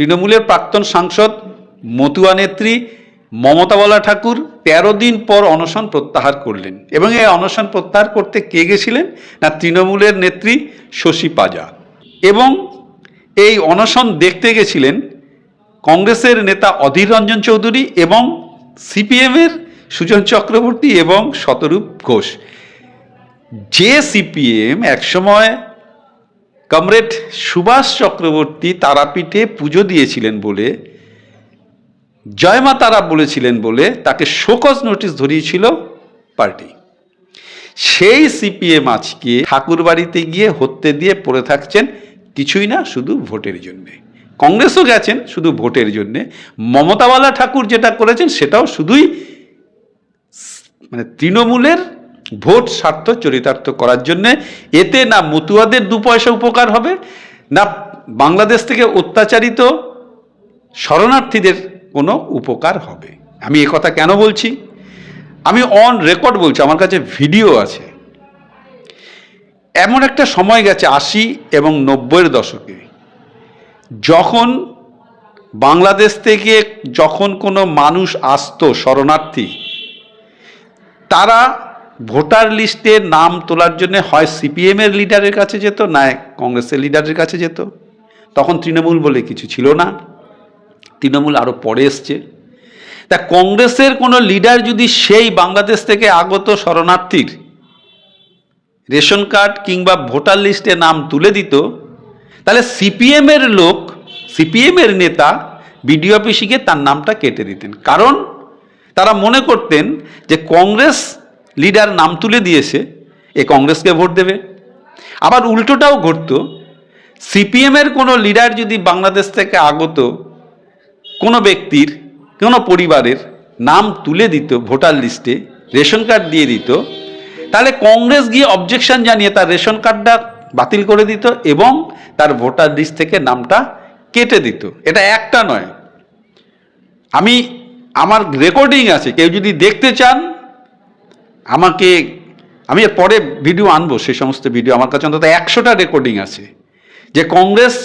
তৃণমূলের প্রাক্তন সাংসদ, মতুয়া নেত্রী মমতা বলা ঠাকুর তেরো দিন পর অনশন প্রত্যাহার করলেন। এবং এই অনশন প্রত্যাহার করতে কে গেছিলেন? না, তৃণমূলের নেত্রী শশী পাজা। এবং এই অনশন দেখতে গেছিলেন কংগ্রেসের নেতা অধীর রঞ্জন চৌধুরী এবং সিপিএমের সুজন চক্রবর্তী এবং শতরূপ ঘোষ। যে সিপিএম একসময় কমরেড সুভাষ চক্রবর্তী তারাপীঠে পুজো দিয়েছিলেন বলে জয়মা তারা বলেছিলেন বলে তাকে শোকজ নোটিশ ধরিয়েছিল পার্টি। সেই সিপিএম আজকে ঠাকুর বাড়িতে গিয়ে হত্যে দিয়ে পড়ে থাকছেন, কিছুই না, শুধু ভোটের জন্যে। কংগ্রেসও গেছেন, শুধু ভোটের জন্যে। মমতাওয়ালা ঠাকুর যেটা করেছেন, সেটাও শুধুই মানে তৃণমূলের ভোট স্বার্থ চরিতার্থ করার জন্য এতে না মতুয়াদের দু পয়সা উপকার হবে, না বাংলাদেশ থেকে অত্যাচারিত শরণার্থীদের কোনো উপকার হবে। আমি এ কথা কেন বলছি? আমি অন রেকর্ড বলছি, আমার কাছে ভিডিও আছে। এমন একটা সময় গেছে আশি এবং নব্বইয়ের দশকে, যখন বাংলাদেশ থেকে যখন কোনো মানুষ আসতো শরণার্থী, তারা ভোটার লিস্টে নাম তোলার জন্য হয় সিপিএমের লিডারের কাছে যেত না কংগ্রেসের লিডারের কাছে যেত। তখন তৃণমূল বলে কিছু ছিল না। তৃণমূল আরও পরে এসছে। তা কংগ্রেসের কোনো লিডার যদি সেই বাংলাদেশ থেকে আগত শরণার্থীর রেশন কার্ড কিংবা ভোটার লিস্টে নাম তুলে দিত, তাহলে সিপিএমের লোক সিপিএমের নেতা বিডিও অফিসে গিয়ে তার নামটা কেটে দিতেন। কারণ তারা মনে করতেন যে কংগ্রেস লিডার নাম তুলে দিয়েছে, এ কংগ্রেসকে ভোট দেবে। আবার উল্টোটাও ঘটতো সিপিএমের কোনো লিডার যদি বাংলাদেশ থেকে আগত কোনো ব্যক্তির, কোনো পরিবারের নাম তুলে দিত ভোটার লিস্টে, রেশন কার্ড দিয়ে দিত, তাহলে কংগ্রেস গিয়ে অবজেকশন জানিয়ে তার রেশন কার্ডটা বাতিল করে দিত এবং তার ভোটার লিস্ট থেকে নামটা কেটে দিত। এটা একটা নয়। আমি, আমার রেকর্ডিং আছে, কেউ যদি দেখতে চান আমাকে আমি এর পরে ভিডিও আনব সেই সমস্ত ভিডিও আমার কাছে অন্তত একশোটা রেকর্ডিং আছে। যে কংগ্রেস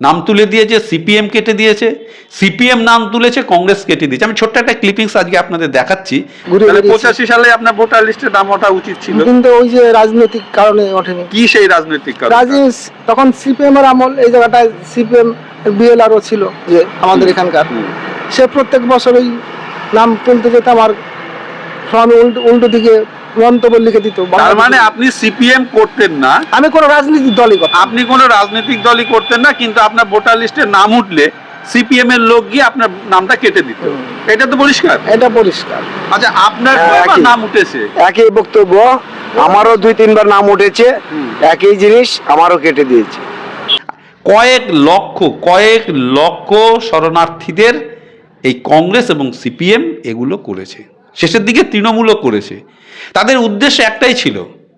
নাম তুলে দিয়েছে সিপিএম কেটে দিয়েছে। সিপিএম নাম তুলেছে কংগ্রেস কেটে দিয়েছে। আমি ছোট্ট একটা ক্লিপিংস আজকে আপনাদের দেখাচ্ছি। পঁচাশি সালে আপনার ভোটার লিস্টে নাম ওঠা উচিত ছিল। কিন্তু ওই যে রাজনৈতিক কারণে ওঠেনি। কি সেই রাজনৈতিক কারণ? তখন সিপিএম এর আমল এই জায়গাটায় সিপিএম বিএলআরও ছিল যে আমাদের এখানকার। সে প্রত্যেক বছর ওই নাম তুলতে যেতাম আর উল্টো উল্টো দিকে মন্তব্য লিখে দিত তার মানে আপনি সিপিএম করতেন না। আমি কোনো রাজনীতিক দলই কথা আপনি কোনো রাজনৈতিক দলই করতেন না কিন্তু আপনার ভোটার লিস্টে নাম উঠলে সিপিএম এর লোক গিয়ে আপনার নামটা কেটে দিত। এটা তো পরিষ্কার? এটা পরিষ্কার। আচ্ছা আপনার হ্যাঁ। নাম উঠেছে? একই বক্তব্য আমারও দুই তিনবার নাম উঠেছে একই জিনিস আমারও কেটে দিয়েছে। কয়েক লক্ষ কয়েক লক্ষ শরণার্থীদের এই কংগ্রেস এবং সিপিএম এগুলো করেছে। শেষের দিকে তৃণমূলও করেছে। তাদের উদ্দেশ্য একটাই ছিল,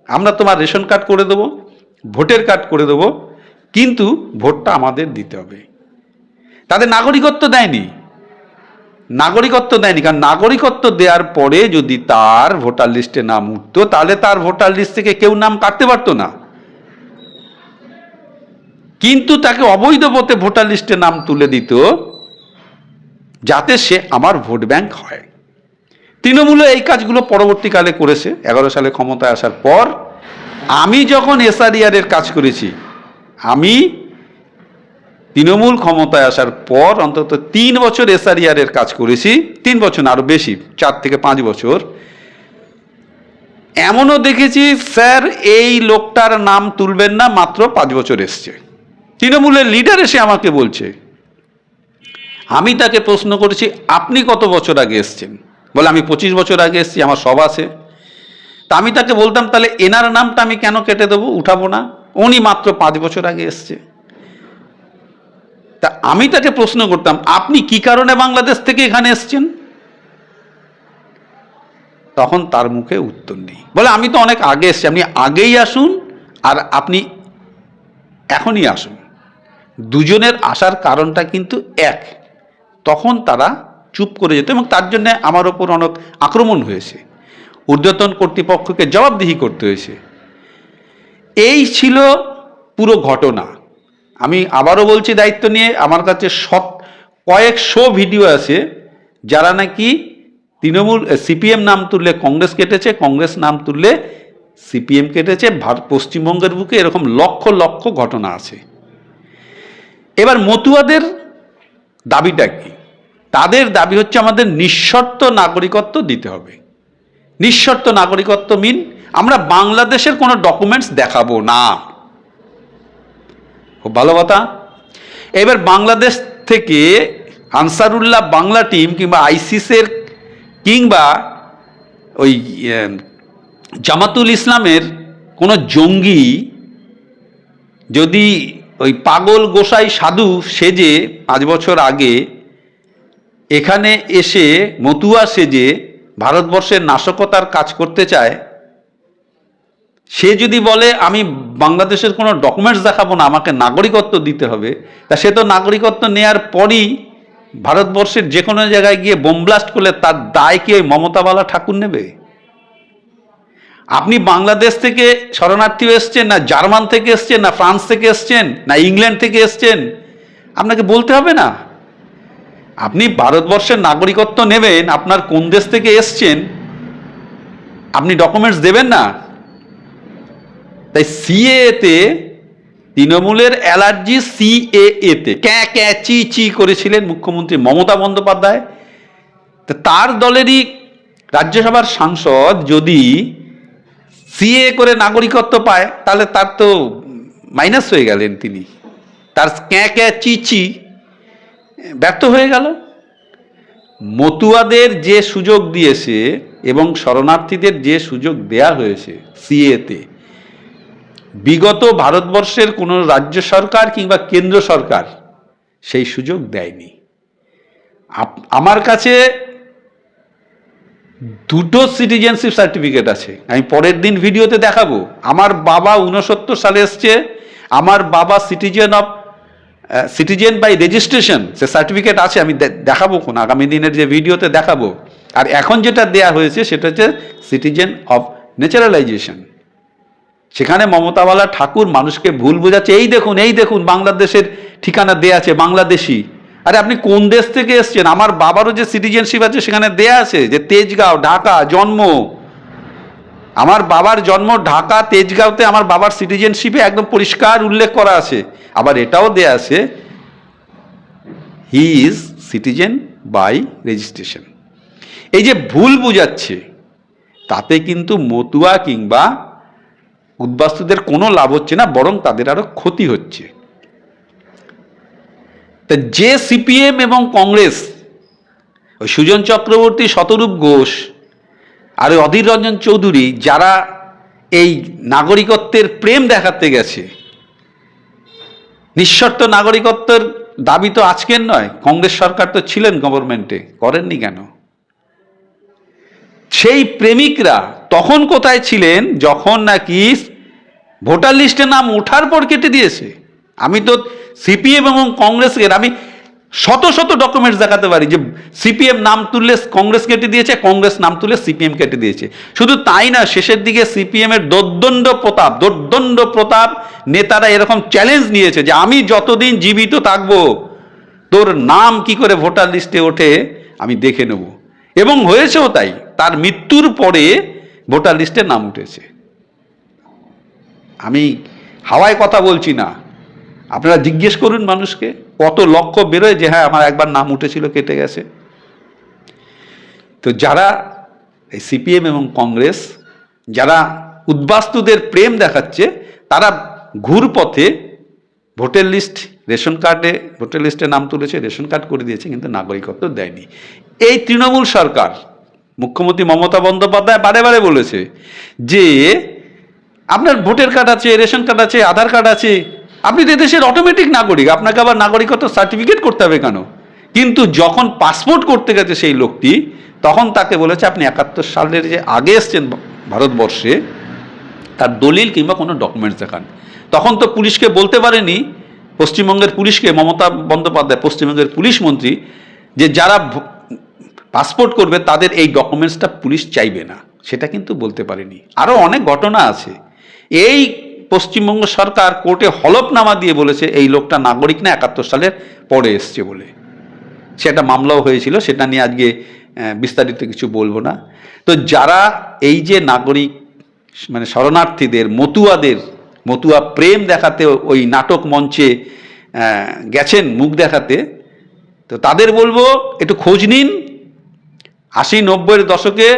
আমরা তোমার রেশন কার্ড করে দেবো, ভোটের কার্ড করে দেবো, কিন্তু ভোটটা আমাদের দিতে হবে। তাদের নাগরিকত্ব দেয়নি। নাগরিকত্ব দেয়নি, কারণ নাগরিকত্ব দেওয়ার পরে যদি তার ভোটার লিস্টে নাম উঠতো, তাহলে তার ভোটার লিস্ট থেকে কেউ নাম কাটতে পারতো না। কিন্তু তাকে অবৈধ পথে ভোটার লিস্টে নাম তুলে দিত, যাতে সে আমার ভোট ব্যাংক হয়। তৃণমূলে এই কাজগুলো পরবর্তীকালে করেছে। এগারো সালে ক্ষমতায় আসার পর আমি যখন এসআরিআর এর কাজ করেছি, আমি তৃণমূল ক্ষমতায় আসার পর অন্তত তিন বছর এসআরিআর এর কাজ করেছি, তিন বছর না, আরও বেশি, চার থেকে পাঁচ বছর। এমনও দেখেছি, স্যার, এই লোকটার নাম তুলবেন না, মাত্র পাঁচ বছর এসছে। তৃণমূলের লিডার এসে আমাকে বলছে, আমি তাকে প্রশ্ন করেছি, আপনি কত বছর আগে এসছেন? বলে, আমি পঁচিশ বছর আগে এসেছি, আমার সব আছে। তা আমি তাকে বলতাম, তাহলে এনার নামটা আমি কেন কেটে দেবো? উঠাবো না। উনি মাত্র পাঁচ বছর আগে এসছে। তা আমি তাকে প্রশ্ন করতাম, আপনি কি কারণে বাংলাদেশ থেকে এখানে এসছেন? তখন তার মুখে উত্তর নেই। বলে, আমি তো অনেক আগে এসছি, আপনি আগেই আসুন আর আপনি এখনই আসুন। দুজনের আসার কারণটা কিন্তু এক। তখন তারা চুপ করে যেত এবং তার জন্য আমার ওপর অনেক আক্রমণ হয়েছে। ঊর্ধ্বতন কর্তৃপক্ষকে জবাবদিহি করতে হয়েছে। এই ছিল পুরো ঘটনা। আমি আবারও বলছি দায়িত্ব নিয়ে, আমার কাছে শত কয়েকশো ভিডিও আছে, যারা নাকি তৃণমূল সিপিএম নাম তুললে কংগ্রেস কেটেছে, কংগ্রেস নাম তুললে সিপিএম কেটেছে পশ্চিমবঙ্গের বুকে এরকম লক্ষ লক্ষ ঘটনা আছে। এবার মতুয়াদের দাবিটা কি? তাদের দাবি হচ্ছে আমাদের নিঃশর্ত নাগরিকত্ব দিতে হবে। নিঃশর্ত নাগরিকত্ব মিন আমরা বাংলাদেশের কোনো ডকুমেন্টস দেখাবো না। খুব ভালো কথা। এবার বাংলাদেশ থেকে আনসারুল্লাহ বাংলা টিম কিংবা আইসিসের কিংবা ওই জামাতুল ইসলামের কোনো জঙ্গি যদি ওই পাগল গোসাই সাধু সেজে পাঁচ বছর আগে এখানে এসে মতুয়া সেজে ভারতবর্ষের নাশকতার কাজ করতে চায়, সে যদি বলে, আমি বাংলাদেশের কোনো ডকুমেন্টস দেখাবো না, আমাকে নাগরিকত্ব দিতে হবে, তা সে তো নাগরিকত্ব নেয়ার পরই ভারতবর্ষের যে কোনো জায়গায় গিয়ে বোমব্লাস্ট করলে তার দায় কি ওই মমতাবালা ঠাকুর নেবে? আপনি বাংলাদেশ থেকে শরণার্থী এসছেন না জার্মান থেকে এসছেন না ফ্রান্স থেকে এসছেন না ইংল্যান্ড থেকে এসছেন? আপনাকে বলতে হবে না? আপনি ভারতবর্ষের নাগরিকত্ব নেবেন, আপনার কোন দেশ থেকে এসছেন, আপনি ডকুমেন্টস দেবেন না। তাই সিএতে তৃণমূলের অ্যালার্জি সিএএতে ক্যা ক্যা চি চি করেছিলেন মুখ্যমন্ত্রী মমতা বন্দ্যোপাধ্যায়। তা তার দলেরই রাজ্যসভার সাংসদ যদি সিএ করে নাগরিকত্ব পায়, তাহলে তার তো মাইনাস হয়ে গেলেন তিনি। তার ক্যা ক্যা চি চি ব্যর্থ হয়ে গেল। মতুয়াদের যে সুযোগ দিয়েছে এবং শরণার্থীদের যে সুযোগ দেয়া হয়েছে সিএতে, বিগত ভারতবর্ষের কোনো রাজ্য সরকার কিংবা কেন্দ্র সরকার সেই সুযোগ দেয়নি। আমার কাছে দুটো সিটিজেনশিপ সার্টিফিকেট আছে। আমি পরের দিন ভিডিওতে দেখাবো। আমার বাবা উনসত্তর সালে এসছে, আমার বাবা citizen of citizen by registration say certificate আছে, আমি দেখাবো কোন আগামী দিনের যে ভিডিওতে দেখাবো। আর এখন যেটা দেয়া হয়েছে, সেটা হচ্ছে সিটিজেন অফ ন্যাচারালাইজেশন সেখানে মমতাওয়ালা ঠাকুর মানুষকে ভুল বোঝাচ্ছে। এই দেখুন এই দেখুন, বাংলাদেশের ঠিকানা দেয়া আছে, বাংলাদেশি। আরে আপনি কোন দেশ থেকে এসছেন? আমার বাবারও যে সিটিজেনশিপ আছে, সেখানে দেয়া আছে, যে তেজগাঁও, ঢাকা, জন্ম। আমার বাবার জন্ম ঢাকা, তেজগাঁওতে আমার বাবার সিটিজেনশিপে একদম পরিষ্কার উল্লেখ করা আছে। আবার এটাও দেয়া আছে he is citizen by registration এই যে ভুল বুঝাচ্ছে, তাতে কিন্তু মতুয়া কিংবা উদ্বাস্তুদের কোনো লাভ হচ্ছে না, বরং তাদের আরও ক্ষতি হচ্ছে। তা যে সিপিএম এবং কংগ্রেস সুজন চক্রবর্তী শতরূপ ঘোষ আর ওই অধীর রঞ্জন চৌধুরী, যারা এই নাগরিকত্বের প্রেম দেখাতে গেছে, নিঃশর্ত নাগরিকত্বের দাবি তো আজকের নয়, কংগ্রেস সরকার তো ছিলেন গভর্নমেন্টে করেননি কেন? সেই প্রেমিকরা তখন কোথায় ছিলেন, যখন নাকি ভোটার লিস্টে নাম ওঠার পর কেটে দিয়েছে? আমি তো সিপিএম এবং কংগ্রেসের, আমি শত শত ডকুমেন্টস দেখাতে পারি যে সিপিএম নাম তুললে কংগ্রেস কেটে দিয়েছে, কংগ্রেস নাম তুলে সিপিএম কেটে দিয়েছে। শুধু তাই না, শেষের দিকে সিপিএম এর দোর্দণ্ড প্রতাপ দোর্দণ্ড প্রতাপ নেতারা এরকম চ্যালেঞ্জ নিয়েছে যে আমি যতদিন জীবিত থাকব, তোর নাম কি করে ভোটার লিস্টে ওঠে আমি দেখে নেব। এবং হয়েছেও তাই, তার মৃত্যুর পরে ভোটার লিস্টে নাম উঠেছে। আমি হাওয়ায় কথা বলছি না। আপনারা জিজ্ঞেস করুন মানুষকে, কত লক্ষ্য বেরোয় যে হ্যাঁ আমার একবার নাম উঠেছিল, কেটে গেছে। তো যারা এই সিপিএম এবং কংগ্রেস, যারা উদ্বাস্তুদের প্রেম দেখাচ্ছে, তারা ঘুরপথে ভোটার লিস্ট, রেশন কার্ডে, ভোটার লিস্টে নাম তুলেছে, রেশন কার্ড করে দিয়েছে, কিন্তু নাগরিকত্ব দেয়নি। এই তৃণমূল সরকার, মুখ্যমন্ত্রী মমতা বন্দ্যোপাধ্যায় বারে বারে বলেছে যে, আপনার ভোটার কার্ড আছে, রেশন কার্ড আছে, আধার কার্ড আছে আপনি তো দেশের অটোমেটিক নাগরিক, আপনাকে আবার নাগরিকত্ব সার্টিফিকেট করতে হবে কেন? কিন্তু যখন পাসপোর্ট করতে গেছে সেই লোকটি, তখন তাকে বলেছে আপনি একাত্তর সালের যে আগে এসছেন ভারতবর্ষে, তার দলিল কিংবা কোনো ডকুমেন্টস দেখান। তখন তো পুলিশকে বলতে পারেনি, পশ্চিমবঙ্গের পুলিশকে, মমতা বন্দ্যোপাধ্যায়, পশ্চিমবঙ্গের পুলিশ মন্ত্রী, যে যারা পাসপোর্ট করবে, তাদের এই ডকুমেন্টসটা পুলিশ চাইবে না। সেটা কিন্তু বলতে পারেনি। আরও অনেক ঘটনা আছে। এই পশ্চিমবঙ্গ সরকার কোর্টে হলফনামা দিয়ে বলেছে, এই লোকটা নাগরিক না, একাত্তর সালের পরে এসছে বলে। সে একটা মামলাও হয়েছিল, সেটা নিয়ে আজকে বিস্তারিত কিছু বলব না। তো যারা এই যে নাগরিক মানে শরণার্থীদের, মতুয়াদের, মতুয়া প্রেম দেখাতে ওই নাটক মঞ্চে গেছেন, মুখ দেখাতে, তো তাদের বলব, একটু খোঁজ নিন। আশি নব্বইয়ের দশকে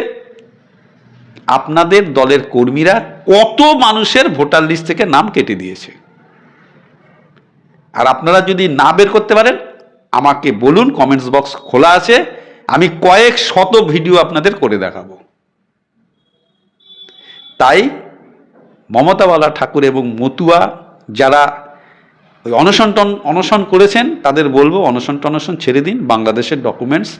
আপনাদের দলের কর্মীরা কত মানুষের ভোটার লিস্ট থেকে নাম কেটে দিয়েছে? আর আপনারা যদি না বের করতে পারেন, আমাকে বলুন কমেন্টস বক্স খোলা আছে, আমি কয়েক শত ভিডিও আপনাদের করে দেখাবো। তাই মমতাওয়ালা ঠাকুর এবং মতুয়া যারা অনশন অনশন করেছেন, তাদের বলব অনশন টনশন ছেড়ে দিন, বাংলাদেশের ডকুমেন্টস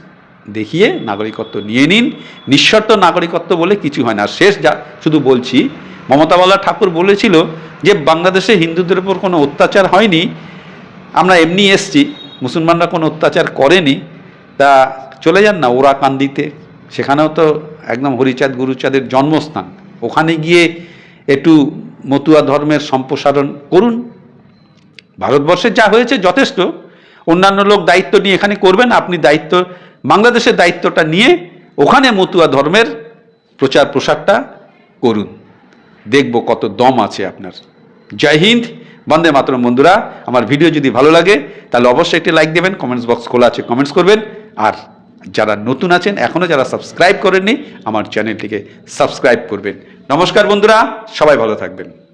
দেখিয়ে নাগরিকত্ব নিয়ে নিন। নিঃশর্ত নাগরিকত্ব বলে কিছু হয় না। শেষ যা শুধু বলছি মমতাওয়ালা ঠাকুর বলেছিল যে বাংলাদেশে হিন্দুদের উপর কোনো অত্যাচার হয়নি। আমরা এমনি এসছি, মুসলমানরা কোনো অত্যাচার করেনি। তা চলে যান না ওরা কান্দিতে সেখানেও তো একদম হরিচাঁদ গুরুচাঁদের জন্মস্থান। ওখানে গিয়ে একটু মতুয়া ধর্মের সম্প্রসারণ করুন। ভারতবর্ষে যা হয়েছে যথেষ্ট। অন্যান্য লোক দায়িত্ব নিয়ে এখানে করবেন, আপনি দায়িত্ব বাংলাদেশের দায়িত্বটা নিয়ে ওখানে মতুয়া ধর্মের প্রচার প্রসারটা করুন। দেখব কত দম আছে আপনার। জয় হিন্দ, বন্দে মাতরম বন্ধুরা, আমার ভিডিও যদি ভালো লাগে, তাহলে অবশ্যই একটি লাইক দেবেন কমেন্টস বক্স খোলা আছে কমেন্টস করবেন। আর যারা নতুন আছেন এখনও যারা সাবস্ক্রাইব করেননি, আমার চ্যানেলটিকে সাবস্ক্রাইব করবেন। নমস্কার বন্ধুরা, সবাই ভালো থাকবেন।